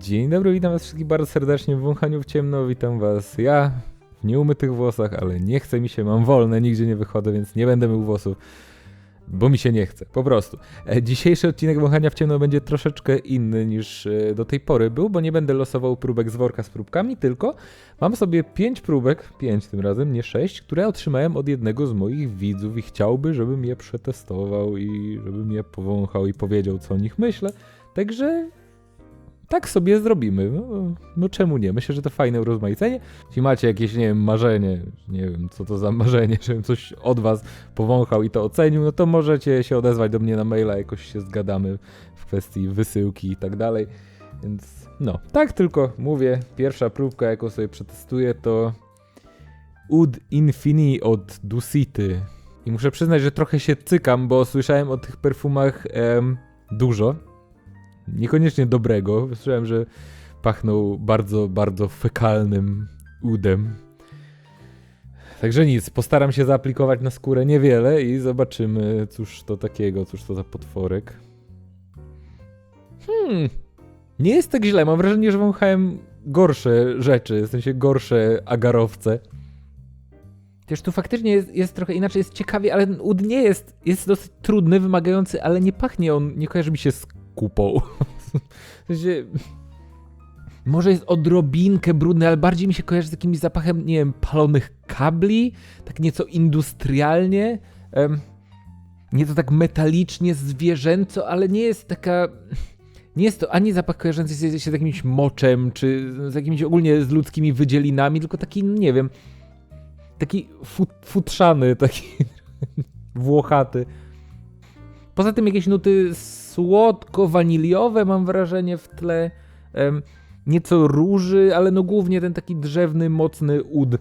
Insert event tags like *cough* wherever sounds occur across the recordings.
Dzień dobry, witam was wszystkich bardzo serdecznie w Wąchaniu w Ciemno. Witam was ja w nieumytych włosach, ale nie chce mi się, mam wolne, nigdzie nie wychodzę, więc nie będę mył włosów, bo mi się nie chce, po prostu. E, Dzisiejszy odcinek Wąchania w Ciemno będzie troszeczkę inny niż e, do tej pory był, bo nie będę losował próbek z worka z próbkami, tylko mam sobie pięć próbek, pięć tym razem, nie sześć, które otrzymałem od jednego z moich widzów i chciałby, żebym je przetestował i żebym je powąchał i powiedział, co o nich myślę. Także tak sobie zrobimy. No, no czemu nie? Myślę, że to fajne urozmaicenie. Jeśli macie jakieś, nie wiem, marzenie, nie wiem, co to za *laughs* marzenie, żebym coś od was powąchał i to ocenił, no to możecie się odezwać do mnie na maila, jakoś się zgadamy w kwestii wysyłki i tak dalej. Więc no, tak tylko mówię. Pierwsza próbka, jaką sobie przetestuję, to Ud Infini od Dusity. I muszę przyznać, że trochę się cykam, bo słyszałem o tych perfumach em, dużo. Niekoniecznie dobrego. Słyszałem, że pachną bardzo, bardzo fekalnym udem. Także nic, postaram się zaaplikować na skórę niewiele i zobaczymy, cóż to takiego, cóż to za potworek. Hmm, nie jest tak źle. Mam wrażenie, że wąchałem gorsze rzeczy, w sensie gorsze agarowce. Też tu faktycznie jest, jest trochę inaczej, jest ciekawie, ale ud nie jest, jest dosyć trudny, wymagający, ale nie pachnie on, nie kojarzy mi się z kupą. w sensie, może jest odrobinkę brudny, ale bardziej mi się kojarzy z jakimś zapachem, nie wiem, palonych kabli, tak nieco industrialnie. Em, nieco tak metalicznie, zwierzęco, ale nie jest taka... Nie jest to ani zapach kojarzący się się z jakimś moczem, czy z jakimiś ogólnie z ludzkimi wydzielinami, tylko taki, nie wiem, taki fut, futrzany, taki *laughs* włochaty. Poza tym jakieś nuty słodko-waniliowe mam wrażenie w tle. Nieco róży, ale no głównie ten taki drzewny, mocny ud.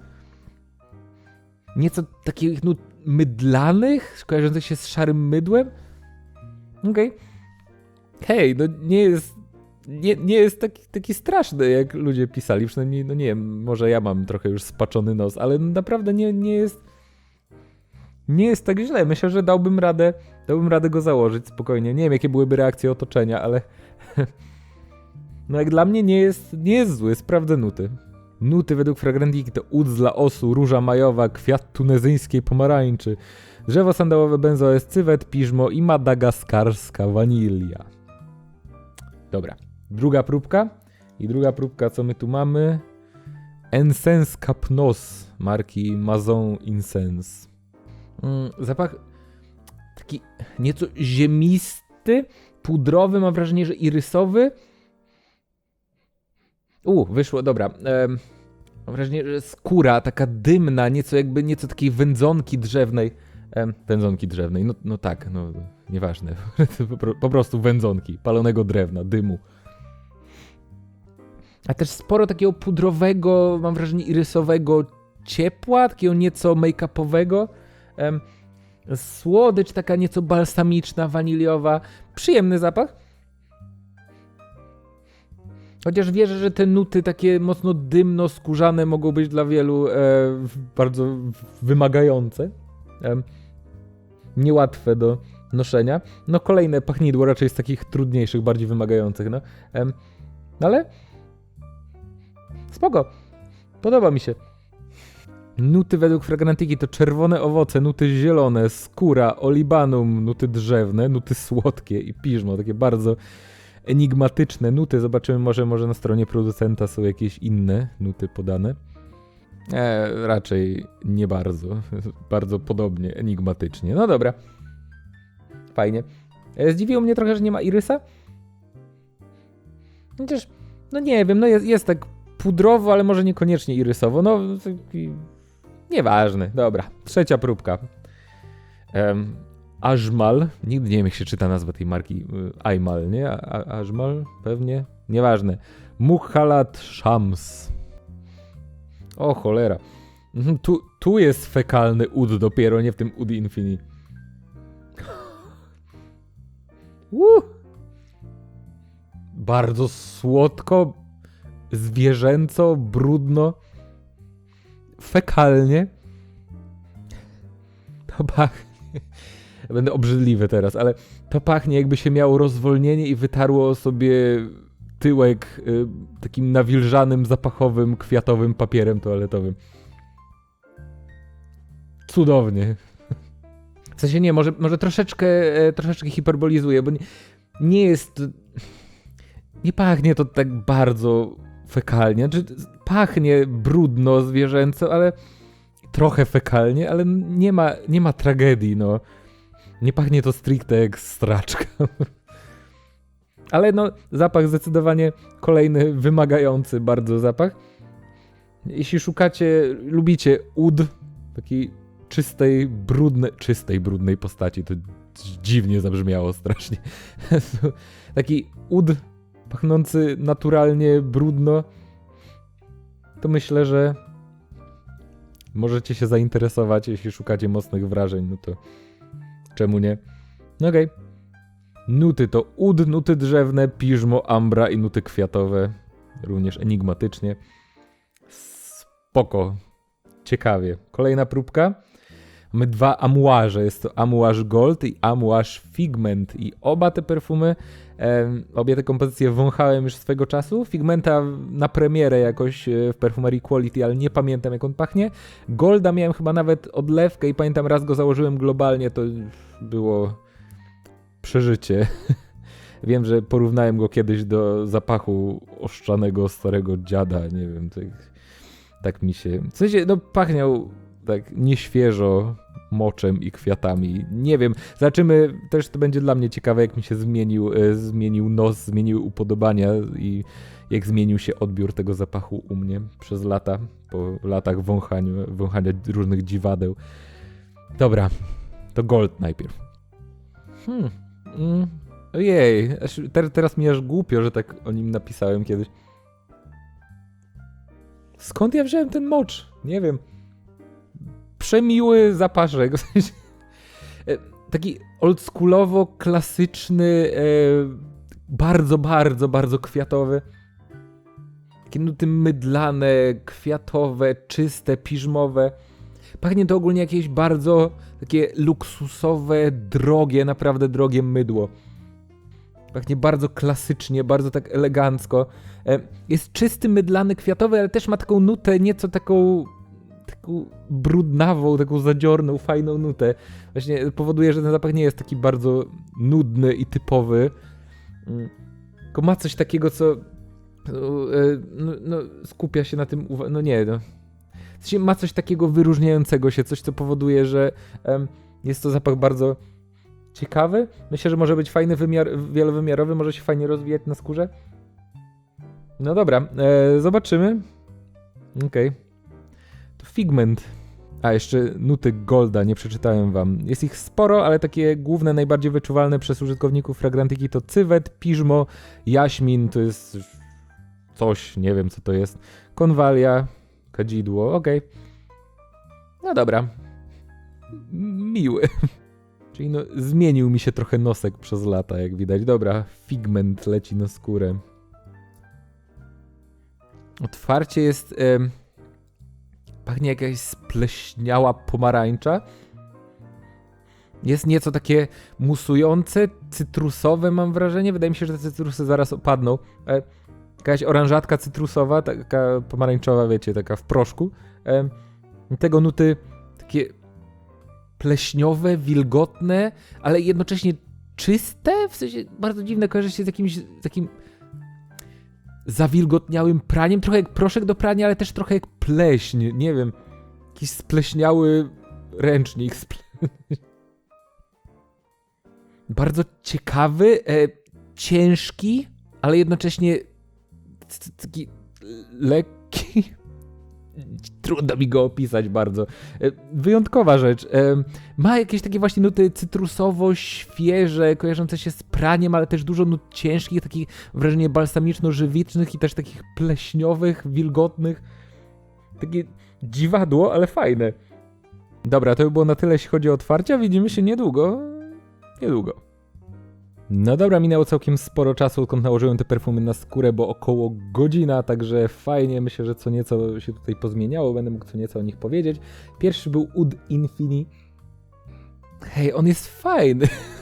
Nieco takich nut mydlanych, kojarzących się z szarym mydłem. Okej. Hej, no nie jest. Nie, nie jest taki, taki straszny, jak ludzie pisali. Przynajmniej, no nie wiem, może ja mam trochę już spaczony nos, ale naprawdę nie, nie jest. Nie jest tak źle. Myślę, że dałbym radę, dałbym radę go założyć spokojnie. Nie wiem, jakie byłyby reakcje otoczenia, ale. *laughs* No jak dla mnie nie jest, nie jest zły, sprawdzę nuty. Nuty według fragrantiki to ud z laosu, róża majowa, kwiat tunezyjskiej pomarańczy, drzewo sandałowe benzoes, cywet, piżmo i madagaskarska wanilia. Dobra, druga próbka. I druga próbka, co my tu mamy? Incense Capnos marki Mazon Incense. Mm, zapach taki nieco ziemisty, pudrowy, mam wrażenie, że irysowy. U, wyszło, dobra. Em, mam wrażenie, że skóra taka dymna, nieco jakby, nieco takiej wędzonki drzewnej. Em, wędzonki drzewnej, no, no tak, no nieważne. *laughs* po prostu wędzonki, palonego drewna, dymu. A też sporo takiego pudrowego, mam wrażenie, irysowego ciepła, takiego nieco make-upowego. Em, słodycz taka nieco balsamiczna, waniliowa. Przyjemny zapach. Chociaż wierzę, że te nuty takie mocno dymno-skórzane mogą być dla wielu e, bardzo wymagające. Em, niełatwe do noszenia. No kolejne pachnidło raczej z takich trudniejszych, bardziej wymagających, no. No ale spoko. Podoba mi się. Nuty według fragrantyki to czerwone owoce, nuty zielone, skóra, olibanum, nuty drzewne, nuty słodkie i piżmo, takie bardzo enigmatyczne nuty. Zobaczymy może, może na stronie producenta są jakieś inne nuty podane. E, raczej nie bardzo. *laughs* bardzo podobnie, enigmatycznie. No dobra. Fajnie. E, zdziwiło mnie trochę, że nie ma irysa. Chociaż, no nie wiem, no jest, jest tak pudrowo, ale może niekoniecznie irysowo. No, taki... nieważne. Dobra, trzecia próbka. Em, Ajmal. Nigdy nie wiem, jak się czyta nazwa tej marki. Y, Ajmal, nie? A- A- Ajmal? Pewnie? Nieważne. Mukhalat Shams. O cholera. Mhm, Tu, tu jest fekalny ud dopiero, nie w tym ud infini. Uh. Bardzo słodko, zwierzęco, brudno, fekalnie. To pachnie będę obrzydliwy teraz, ale to pachnie jakby się miało rozwolnienie i wytarło sobie tyłek y, takim nawilżanym, zapachowym, kwiatowym papierem toaletowym. Cudownie. W sensie nie, może, może troszeczkę, e, troszeczkę hiperbolizuję, bo nie, nie jest. Nie pachnie to tak bardzo fekalnie. Znaczy, pachnie brudno, zwierzęco, ale trochę fekalnie, ale nie ma, nie ma tragedii, no. Nie pachnie to stricte jak straczka. *laughs* Ale no, zapach zdecydowanie kolejny wymagający bardzo zapach. Jeśli szukacie, lubicie ud, takiej czystej, brudnej, czystej, brudnej postaci, to dziwnie zabrzmiało strasznie. *laughs* Taki ud pachnący naturalnie brudno, to myślę, że możecie się zainteresować, jeśli szukacie mocnych wrażeń, no to czemu nie? No okej. Okay. Nuty to ud, nuty drzewne, piżmo, ambra i nuty kwiatowe. Również enigmatycznie. Spoko. Ciekawie. Kolejna próbka. Mamy dwa amuarze. Jest to amuarz gold i amuarz figment. I oba te perfumy, e, obie te kompozycje wąchałem już swego czasu. Figmenta na premierę jakoś e, w perfumerii Quality, ale nie pamiętam jak on pachnie. Golda miałem chyba nawet odlewkę i pamiętam raz go założyłem globalnie, to było przeżycie. *laughs* Wiem, że porównałem go kiedyś do zapachu oszczanego starego dziada, nie wiem, tak, tak mi się... W sensie, no pachniał tak nieświeżo moczem i kwiatami. Nie wiem, zobaczymy, też to będzie dla mnie ciekawe, jak mi się zmienił, e, zmienił nos, zmieniły upodobania i jak zmienił się odbiór tego zapachu u mnie przez lata, po latach wąchania, wąchania różnych dziwadeł. Dobra, to gold najpierw. Hmm. Mm. Ojej, teraz mi aż głupio, że tak o nim napisałem kiedyś. Skąd ja wziąłem ten mocz? Nie wiem. Przemiły zapaszek. E, taki oldschoolowo klasyczny, e, bardzo, bardzo, bardzo kwiatowy. Takie nuty mydlane, kwiatowe, czyste, piżmowe. Pachnie to ogólnie jakieś bardzo takie luksusowe, drogie, naprawdę drogie mydło. Pachnie bardzo klasycznie, bardzo tak elegancko. E, jest czysty, mydlany, kwiatowy, ale też ma taką nutę, nieco taką taką brudnawą, taką zadziorną, fajną nutę. Właśnie powoduje, że ten zapach nie jest taki bardzo nudny i typowy. Mm. Tylko ma coś takiego, co e, no, no skupia się na tym, no nie, no, ma coś takiego wyróżniającego się, coś co powoduje, że jest to zapach bardzo ciekawy. Myślę, że może być fajny, wymiar, wielowymiarowy, może się fajnie rozwijać na skórze. No dobra, e, zobaczymy. Okej. Okay. To Figment. A, jeszcze nuty Golda, nie przeczytałem wam. Jest ich sporo, ale takie główne, najbardziej wyczuwalne przez użytkowników fragrantyki to cywet, piżmo, jaśmin, to jest coś, nie wiem co to jest, konwalia, kadzidło, okej. Okay. No dobra. Miły. *laughs* Czyli no, zmienił mi się trochę nosek przez lata, jak widać. Dobra, figment leci na skórę. Otwarcie jest... pachnie jakaś spleśniała pomarańcza. Jest nieco takie musujące, cytrusowe mam wrażenie. Wydaje mi się, że te cytrusy zaraz opadną. E, jakaś oranżatka cytrusowa, taka pomarańczowa, wiecie, taka w proszku. E, tego nuty takie pleśniowe, wilgotne, ale jednocześnie czyste, w sensie bardzo dziwne, kojarzy się z jakimś takim zawilgotniałym praniem, trochę jak proszek do prania, ale też trochę jak pleśń, nie wiem, jakiś spleśniały ręcznik. Sple... *laughs* bardzo ciekawy, e, ciężki, ale jednocześnie taki lekki. Trudno mi go opisać bardzo. E, wyjątkowa rzecz. E, ma jakieś takie właśnie nuty cytrusowo-świeże, kojarzące się z praniem, ale też dużo nut ciężkich, takich wrażenie balsamiczno-żywicznych i też takich pleśniowych, wilgotnych. Takie dziwadło, ale fajne. Dobra, to by było na tyle, jeśli chodzi o otwarcia. Widzimy się niedługo. Niedługo. No dobra, minęło całkiem sporo czasu, odkąd nałożyłem te perfumy na skórę, bo około godzina, także fajnie, myślę, że co nieco się tutaj pozmieniało, będę mógł co nieco o nich powiedzieć. Pierwszy był Ud Infini. hej, on jest fajny. *laughs*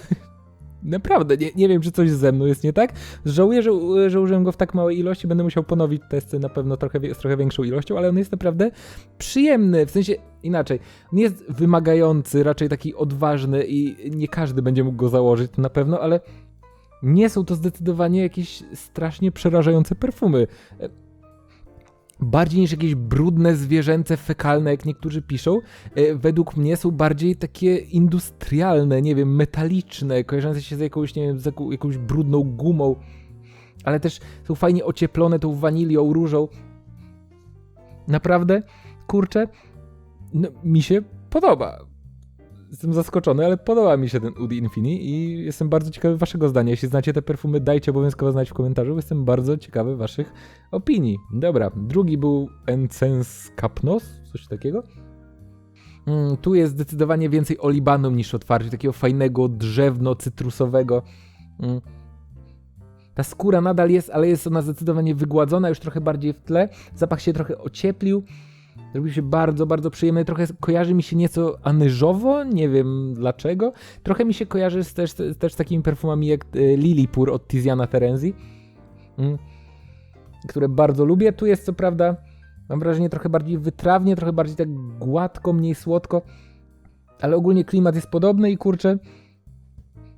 Naprawdę, nie, nie wiem, czy coś ze mną jest nie tak. Żałuję, że, że użyłem go w tak małej ilości. Będę musiał ponowić testy na pewno trochę, z trochę większą ilością, ale on jest naprawdę przyjemny. W sensie inaczej. Nie jest wymagający, raczej taki odważny i nie każdy będzie mógł go założyć na pewno, ale nie są to zdecydowanie jakieś strasznie przerażające perfumy. Bardziej niż jakieś brudne, zwierzęce, fekalne, jak niektórzy piszą, e, według mnie są bardziej takie industrialne, nie wiem, metaliczne, kojarzące się z jakąś, nie wiem, z jaką, jakąś brudną gumą, ale też są fajnie ocieplone tą wanilią, różą. Naprawdę, kurczę, no, mi się podoba. Jestem zaskoczony, ale podoba mi się ten Udi Infini i jestem bardzo ciekawy waszego zdania. Jeśli znacie te perfumy, dajcie obowiązkowo znać w komentarzu, jestem bardzo ciekawy waszych opinii. Dobra, drugi był Encens Capnos, coś takiego. Mm, tu jest zdecydowanie więcej olibanum niż otwarcie, takiego fajnego, drzewno-cytrusowego. Mm. Ta skóra nadal jest, ale jest ona zdecydowanie wygładzona, już trochę bardziej w tle. Zapach się trochę ocieplił. Zrobił się bardzo, bardzo przyjemny. Trochę kojarzy mi się nieco anyżowo, nie wiem dlaczego. Trochę mi się kojarzy z, też, też z takimi perfumami jak e, Lilipur od Tiziana Terenzi, mm, które bardzo lubię. Tu jest co prawda, mam wrażenie, trochę bardziej wytrawnie, trochę bardziej tak gładko, mniej słodko, ale ogólnie klimat jest podobny i kurczę,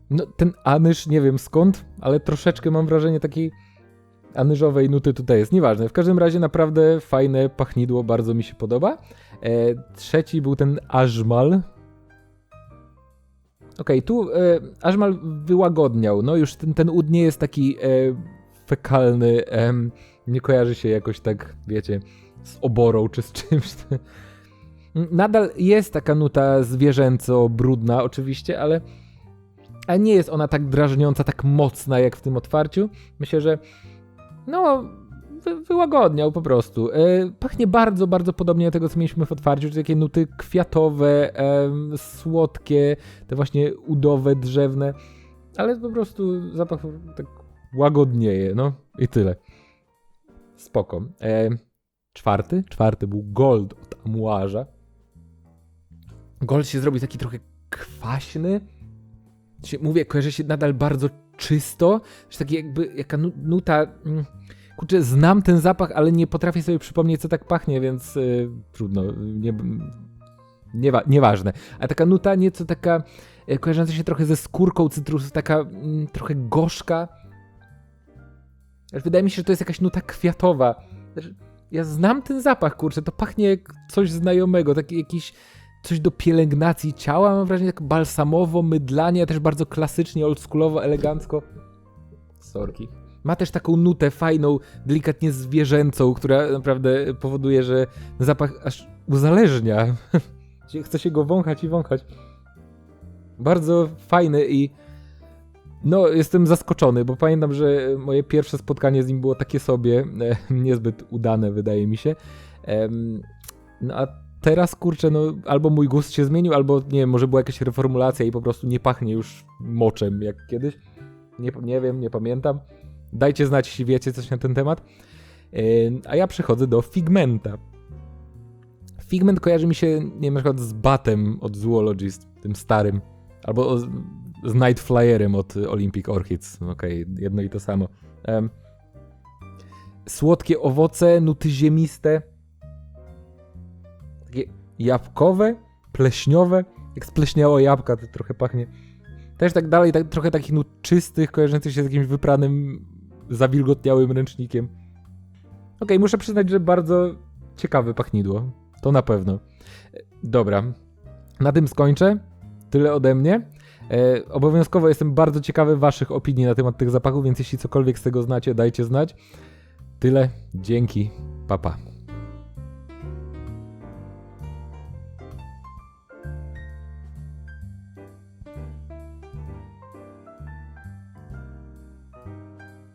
no ten anyż, nie wiem skąd, ale troszeczkę mam wrażenie takiej anyżowej nuty tutaj jest, nieważne. W każdym razie naprawdę fajne pachnidło, bardzo mi się podoba. E, trzeci był ten Ażmal. Okej, tu e, Ażmal wyłagodniał, no już ten, ten ud nie jest taki e, fekalny, em, nie kojarzy się jakoś tak, wiecie, z oborą czy z czymś. *laughs* Nadal jest taka nuta zwierzęco-brudna oczywiście, ale, ale nie jest ona tak drażniąca, tak mocna jak w tym otwarciu. Myślę, że no, wy, wyłagodniał po prostu. E, pachnie bardzo, bardzo podobnie do tego, co mieliśmy w otwarciu, czyli takie nuty kwiatowe, em, słodkie, te właśnie udowe, drzewne, ale po prostu zapach tak łagodnieje, no i tyle. Spoko. E, czwarty? Czwarty był Gold od Amuarza. Gold się zrobi taki trochę kwaśny. Mówię, kojarzy się nadal bardzo czysto, że takie jakby jaka nu- nuta. Mm, kurczę, znam ten zapach, ale nie potrafię sobie przypomnieć, co tak pachnie, więc y, trudno. Nie, niewa, nieważne. A taka nuta nieco taka y, kojarząca się trochę ze skórką cytrusu, taka mm, trochę gorzka. Wydaje mi się, że to jest jakaś nuta kwiatowa. Ja znam ten zapach, kurczę, to pachnie jak coś znajomego, taki jakiś coś do pielęgnacji ciała, mam wrażenie, tak balsamowo, mydlanie, też bardzo klasycznie, oldschoolowo, elegancko. Sorki. Ma też taką nutę fajną, delikatnie zwierzęcą, która naprawdę powoduje, że zapach aż uzależnia. *laughs* Chce się go wąchać i wąchać. Bardzo fajny i no, jestem zaskoczony, bo pamiętam, że moje pierwsze spotkanie z nim było takie sobie, *laughs* niezbyt udane, wydaje mi się. No a teraz, kurczę, no albo mój gust się zmienił, albo nie wiem, może była jakaś reformulacja i po prostu nie pachnie już moczem jak kiedyś. Nie, nie wiem, nie pamiętam. Dajcie znać, jeśli wiecie coś na ten temat. Em, A ja przechodzę do Figmenta. Figment kojarzy mi się, nie wiem, na przykład z Batem od Zoologist, tym starym. Albo z, z Night Flyerem od Olympic Orchids. Okej, jedno i to samo. Słodkie owoce, nuty ziemiste. Takie jabłkowe, pleśniowe. Jak spleśniało jabłka, to trochę pachnie. Też tak dalej, tak, trochę takich nut czystych, kojarzących się z jakimś wypranym, zawilgotniałym ręcznikiem. Okej, muszę przyznać, że bardzo ciekawe pachnidło. To na pewno. Dobra, na tym skończę. Tyle ode mnie. E, obowiązkowo jestem bardzo ciekawy Waszych opinii na temat tych zapachów, więc jeśli cokolwiek z tego znacie, dajcie znać. Tyle. Dzięki. Papa. Pa.